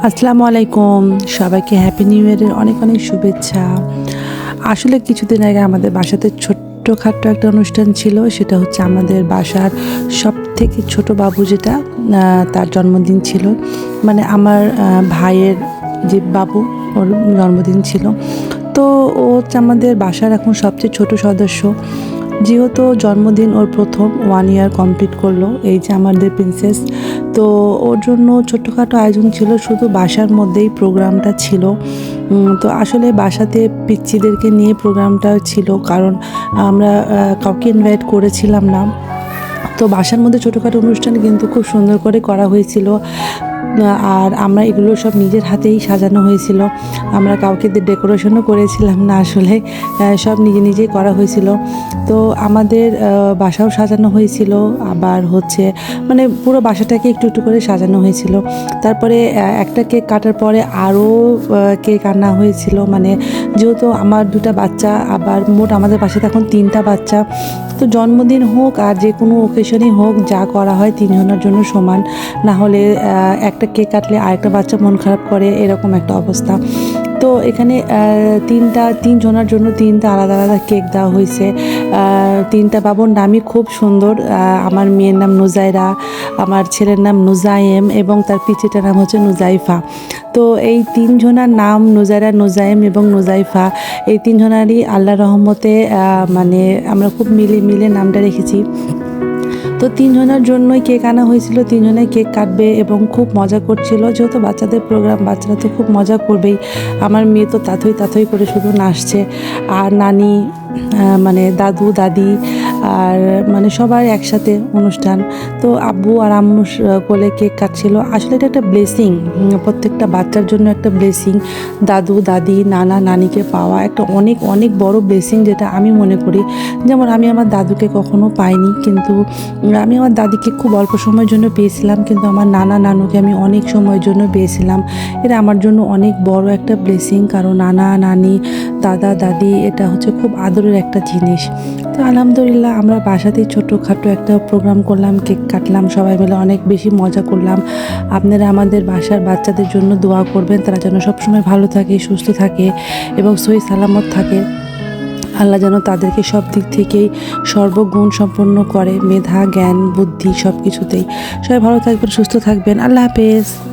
আসসালামু আলাইকুম। সবাইকে হ্যাপি নিউ ইয়ারের অনেক অনেক শুভেচ্ছা। আসলে কিছুদিন আগে আমাদের বাসাতে ছোট্টখাট্ট একটা অনুষ্ঠান ছিল, সেটা হচ্ছে আমাদের বাসার সব থেকে ছোট বাবু যেটা তার জন্মদিন ছিল। মানে আমার ভাইয়ের যে বাবু, ওর জন্মদিন ছিল। তো ও হচ্ছে আমাদের বাসার এখন সবচেয়ে ছোট সদস্য। যেহেতু জন্মদিন ওর প্রথম ওয়ান ইয়ার কমপ্লিট করল, এই যে আমাদের প্রিন্সেস তো ওর জন্য ছোট্টখাটো আয়োজন ছিল, শুধু বাসার মধ্যেই প্রোগ্রামটা ছিল। তো আসলে বাসাতে পিচ্চিদেরকে নিয়ে প্রোগ্রামটা ছিল, কারণ আমরা কাউকে ইনভাইট করেছিলাম না। তো বাসার মধ্যে ছোটোখাটো অনুষ্ঠান কিন্তু খুব সুন্দর করে করা হয়েছিল। আর আমরা এগুলো সব নিজের হাতেই সাজানো হয়েছিল। আমরা কাউকে ডেকোরেশনও করেছিলাম না আসলে সব নিজে নিজেই করা হয়েছিল। তো আমাদের বাসাও সাজানো হয়েছিল, আবার হচ্ছে মানে পুরো বাসাটাকে একটু একটু করে সাজানো হয়েছিল। তারপরে একটা কেক কাটার পরে আরও কেক আনা হয়েছিল। মানে যেহেতু আমার দুটা বাচ্চা, আবার মোট আমাদের বাসাতে এখন তিনটা বাচ্চা। তো জন্মদিন হোক আর যে কোনো ওকেশনই হোক, যা করা হয় তিনজনের জন্য সমান। না হলে একটা কেক কাটলে আরেকটা বাচ্চা মন খারাপ করে, এরকম একটা অবস্থা। তো এখানে তিনটা, তিনজনের জন্য তিনটা আলাদা আলাদা কেক দেওয়া হয়েছে। তিনটা বাবুর নামই খুব সুন্দর। আমার মেয়ের নাম নুজাইরা, আমার ছেলের নাম নুজাইম এবং তার পিচিটার নাম হচ্ছে নুজাইফা। তো এই তিনজনার নাম নুজাইরা নুজাইম এবং নুজাইফা, এই তিনজনারই আল্লাহ রহমতে মানে আমরা খুব মিলে মিলে নামটা রেখেছি। তো তিনজনের জন্যই কেক আনা হয়েছিল তিনজনে কেক কাটবে এবং খুব মজা করছিল। যেহেতু বাচ্চাদের প্রোগ্রাম বাচ্চারা তো খুব মজা করবেই। আমার মেয়ে তো তাথই তাথই করে শুধু নাচছে। আর নানি মানে দাদু, দাদি আর মানে সবাই একসাথে অনুষ্ঠান। তো আব্বু আর আম্মু কোলে কেক কাটছিল। আসলে এটা একটা ব্লেসিং প্রত্যেকটা বাচ্চার জন্য একটা ব্লেসিং দাদু, দাদি, নানা, নানিকে পাওয়া একটা অনেক অনেক বড় ব্লেসিং যেটা আমি মনে করি। যেমন আমি আমার দাদুকে কখনো পাইনি, কিন্তু আমি আমার দাদিকে খুব অল্প সময়ের জন্য পেয়েছিলাম, কিন্তু আমার নানা নানুকে আমি অনেক সময়ের জন্য পেয়েছিলাম। এটা আমার জন্য অনেক বড় একটা ব্লেসিং কারণ নানা, নানি, দাদা, দাদি, এটা হচ্ছে খুব আদরের একটা জিনিস। তো আলহামদুলিল্লাহ আমরা বাসাতেই ছোটোখাটো একটা প্রোগ্রাম করলাম কেক কাটলাম, সবাই মিলে অনেক বেশি মজা করলাম। আপনারা আমাদের বাসার বাচ্চাদের জন্য দোয়া করবেন, তারা যেন সবসময় ভালো থাকে, সুস্থ থাকে এবং সহি সালামত থাকে। আল্লাহ যেন তাদেরকে সব দিক থেকেই সর্বগুণ সম্পন্ন করে, মেধা, জ্ঞান, বুদ্ধি সব কিছুতেই সবাই ভালো থাকবেন, সুস্থ থাকবেন। আল্লাহ হাফেজ।